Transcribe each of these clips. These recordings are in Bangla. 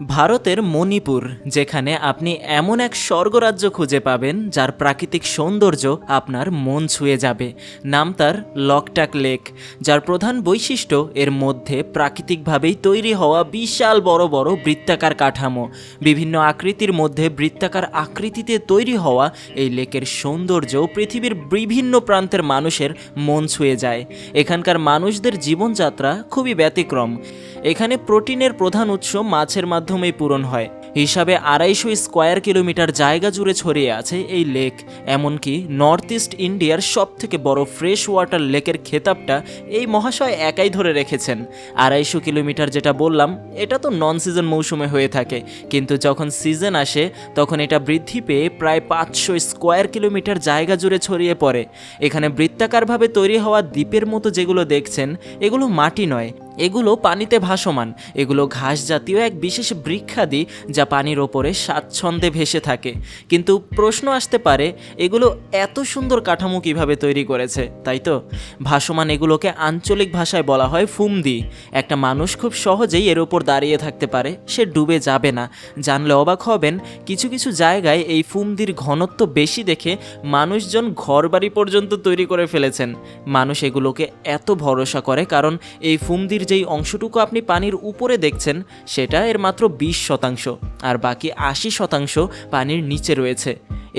ভারতের মণিপুর, যেখানে আপনি এমন এক স্বর্গরাজ্য খুঁজে পাবেন যার প্রাকৃতিক সৌন্দর্য আপনার মন ছুঁয়ে যাবে। নাম তার লকটাক লেক, যার প্রধান বৈশিষ্ট্য এর মধ্যে প্রাকৃতিকভাবেই তৈরি হওয়া বিশাল বড় বড় বৃত্তাকার কাঠামো। বিভিন্ন আকৃতির মধ্যে বৃত্তাকার আকৃতিতে তৈরি হওয়া এই লেকের সৌন্দর্য পৃথিবীর বিভিন্ন প্রান্তের মানুষের মন ছুঁয়ে যায়। এখানকার মানুষদের জীবনযাত্রা খুবই ব্যতিক্রম। এখানে প্রোটিনের প্রধান উৎস মাছের মাধ্যমেই পূরণ হয়। হিসাবে আড়াইশো স্কোয়ার কিলোমিটার জায়গা জুড়ে ছড়িয়ে আছে এই লেক। এমনকি নর্থ ইস্ট ইন্ডিয়ার সব থেকে বড় ফ্রেশ ওয়াটার লেকের খেতাবটা এই মহাশয় একাই ধরে রেখেছেন। আড়াইশো কিলোমিটার যেটা বললাম, এটা তো নন সিজন মৌসুমে হয়ে থাকে। কিন্তু যখন সিজন আসে, তখন এটা বৃদ্ধি পেয়ে প্রায় পাঁচশো স্কোয়ার কিলোমিটার জায়গা জুড়ে ছড়িয়ে পড়ে। এখানে বৃত্তাকারভাবে তৈরি হওয়া দ্বীপের মতো যেগুলো দেখছেন, এগুলো মাটি নয় এগুলো পানিতে ভাসমান। এগুলো ঘাস জাতীয় এক বিশেষ বৃক্ষাদি যা পানির ওপরে স্বাচ্ছন্দ্যে ভেসে থাকে। কিন্তু প্রশ্ন আসতে পারে, এগুলো এত সুন্দর কাঠামো কীভাবে তৈরি করেছে, তাই তো? ভাসমান এগুলোকে আঞ্চলিক ভাষায় বলা হয় ফুমদি। একটা মানুষ খুব সহজেই এর ওপর দাঁড়িয়ে থাকতে পারে, সে ডুবে যাবে না। জানলে অবাক হবেন, কিছু কিছু জায়গায় এই ফুমদির ঘনত্ব বেশি দেখে মানুষজন ঘরবাড়ি পর্যন্ত তৈরি করে ফেলেছেন। মানুষ এগুলোকে এত ভরসা করে, কারণ এই ফুমদির যেই অংশটুকু আপনি পানির উপরে দেখছেন, সেটা এর মাত্র বিশ শতাংশ, আর বাকি আশি শতাংশ পানির নিচে রয়েছে।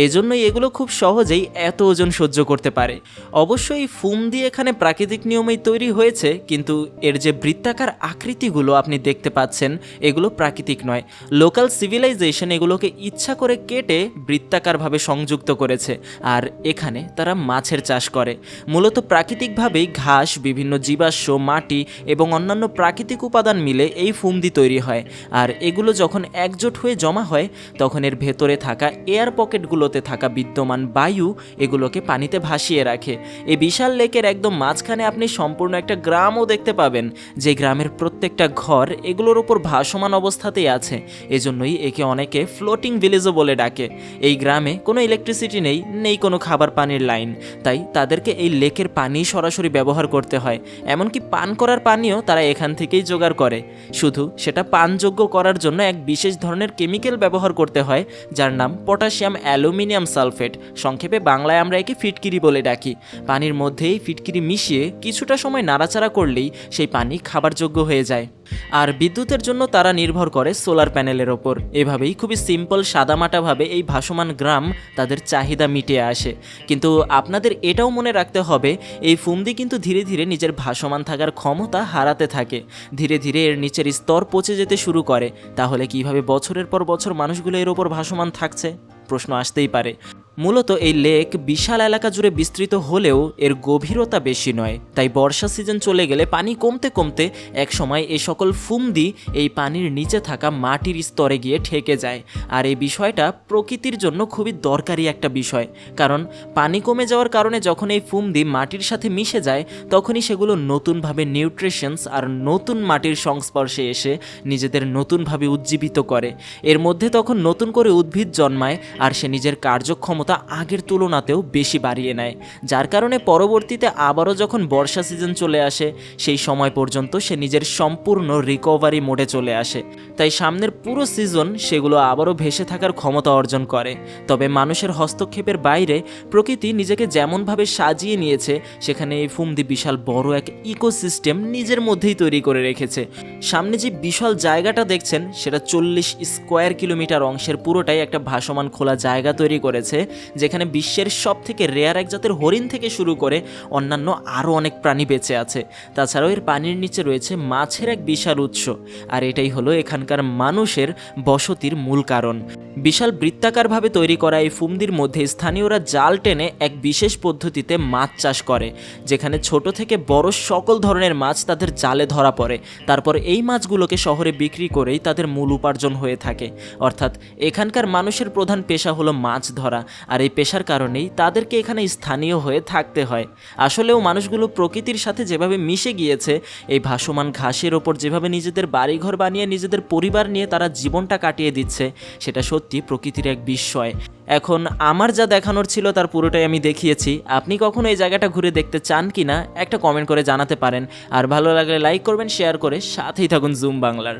এজন্যই এগুলো খুব সহজেই এত ওজন সহ্য করতে পারে। অবশ্যই ফুম দিয়ে এখানে প্রাকৃতিক নিয়মেই তৈরি হয়েছে, কিন্তু এর যে বৃত্তাকার আকৃতিগুলো আপনি দেখতে পাচ্ছেন, এগুলো প্রাকৃতিক নয়। লোকাল সিভিলাইজেশন এগুলোকে ইচ্ছা করে কেটে বৃত্তাকারভাবে সংযুক্ত করেছে, আর এখানে তারা মাছের চাষ করে। মূলত প্রাকৃতিকভাবেই ঘাস, বিভিন্ন জীবাশ্ম, মাটি এবং অন্যান্য প্রাকৃতিক উপাদান মিলে এই ফুমদি তৈরি হয়। আর এগুলো যখন একজোট হয়ে জমা হয়, তখন এর ভেতরে থাকা এয়ার পকেটগুলোতে থাকা বিদ্যমান বায়ু এগুলোকে পানিতে ভাসিয়ে রাখে। এই বিশাল লেকের একদম মাঝখানে আপনি সম্পূর্ণ একটা গ্রামও দেখতে পাবেন, যে গ্রামের প্রত্যেকটা ঘর এগুলোর ওপর ভাসমান অবস্থাতেই আছে। এজন্যই একে অনেকে ফ্লোটিং ভিলেজও বলে ডাকে। এই গ্রামে কোনো ইলেকট্রিসিটি নেই নেই কোনো খাবার পানির লাইন তাই তাদেরকে এই লেকের পানি সরাসরি ব্যবহার করতে হয়। এমনকি পান করার পানিও তারা এখান থেকেই জোগাড় করে। শুধু সেটা পানযোগ্য করার জন্য এক বিশেষ ধরনের কেমিক্যাল ব্যবহার করতে হয়, যার নাম পটাশিয়াম অ্যালুমিনিয়াম সালফেট। সংক্ষেপে বাংলায় আমরা একে ফিটকিরি বলে ডাকি। পানির মধ্যেই ফিটকিরি মিশিয়ে কিছুটা সময় নাড়াচাড়া করলেই সেই পানি খাবারযোগ্য হয়ে যায়। আর বিদ্যুতের জন্য তারা নির্ভর করে সোলার প্যানেলের ওপর। এভাবেই খুবই সিম্পল সাদামাটাভাবে এই ভাসমান গ্রাম তাদের চাহিদা মিটিয়ে আসে। কিন্তু আপনাদের এটাও মনে রাখতে হবে, এই ফুমদি কিন্তু ধীরে ধীরে নিজের ভাসমান থাকার ক্ষমতা হারাতে থাকে। ধীরে ধীরে এর নিচের স্তর পচে যেতে শুরু করে। তাহলে কীভাবে বছরের পর বছর মানুষগুলো এর ওপর ভাসমান থাকছে? প্রশ্ন আসতেই পারে। মূলত এই লেক বিশাল এলাকা জুড়ে বিস্তৃত হলেও এর গভীরতা বেশি নয়। তাই বর্ষা সিজন চলে গেলে পানি কমতে কমতে এক সময় এই সকল ফুমদি এই পানির নিচে থাকা মাটির স্তরে গিয়ে ঠেকে যায়। আর এই বিষয়টা প্রকৃতির জন্য খুবই দরকারি একটা বিষয়। কারণ পানি কমে যাওয়ার কারণে যখন এই ফুমদি মাটির সাথে মিশে যায়, তখনই সেগুলো নতুনভাবে নিউট্রিশনস আর নতুন মাটির সংস্পর্শে এসে নিজেদের নতুনভাবে উজ্জীবিত করে। এর মধ্যে তখন নতুন করে উদ্ভিদ জন্মায় আর সে নিজের কার্যক্ষমতা আগের তুলনাতেও বেশি বাড়িয়ে নেয়, যার কারণে পরবর্তীতে আবারও যখন বর্ষা সিজন চলে আসে, সেই সময় পর্যন্ত সে নিজের সম্পূর্ণ রিকভারি মোডে চলে আসে। তাই সামনের পুরো সিজন সেগুলো আবারও ভেসে থাকার ক্ষমতা অর্জন করে। তবে মানুষের হস্তক্ষেপের বাইরে প্রকৃতি নিজেকে যেমনভাবে সাজিয়ে নিয়েছে, সেখানে এই ফুমদি বিশাল বড় এক ইকোসিস্টেম নিজের মধ্যেই তৈরি করে রেখেছে। সামনে যে বিশাল জায়গাটা দেখছেন, সেটা চল্লিশ স্কোয়ার কিলোমিটার অংশের পুরোটাই একটা ভাসমান খোলা জায়গা তৈরি করেছে যেখানে বিশ্বের সব থেকে রেয়ার এক জাতের হরিণ থেকে শুরু করে অন্যান্য আরও অনেক প্রাণী বেঁচে আছে। তাছাড়াও এর পানির নিচে রয়েছে মাছের এক বিশাল উৎস, আর এটাই হলো এখানকার মানুষের বসতির মূল কারণ। বিশাল বৃত্তাকারভাবে তৈরি করা এই ফুমদির মধ্যে স্থানীয়রা জাল টেনে এক বিশেষ পদ্ধতিতে মাছ চাষ করে, যেখানে ছোট থেকে বড় সকল ধরনের মাছ তাদের জালে ধরা পড়ে। তারপর এই মাছগুলোকে শহরে বিক্রি করেই তাদের মূল উপার্জন হয়ে থাকে। অর্থাৎ এখানকার মানুষের প্রধান পেশা হলো মাছ ধরা আর এই পেশার কারণেই তাদেরকে এখানে স্থানীয় হয়ে থাকতে হয়। আসলেও মানুষগুলো প্রকৃতির সাথে যেভাবে মিশে গিয়েছে, এই ভাসমান ঘাসের ওপর যেভাবে নিজেদের বাড়িঘর বানিয়ে নিজেদের পরিবার নিয়ে তারা জীবনটা কাটিয়ে দিচ্ছে, সেটা সত্যি প্রকৃতির এক বিস্ময়। এখন আমার যা দেখানোর ছিল তার পুরোটাই আমি দেখিয়েছি। আপনি কখনো এই জায়গাটা ঘুরে দেখতে চান কি না একটা কমেন্ট করে জানাতে পারেন। আর ভালো লাগলে লাইক করবেন, শেয়ার করে সাথেই থাকুন জুম বাংলার।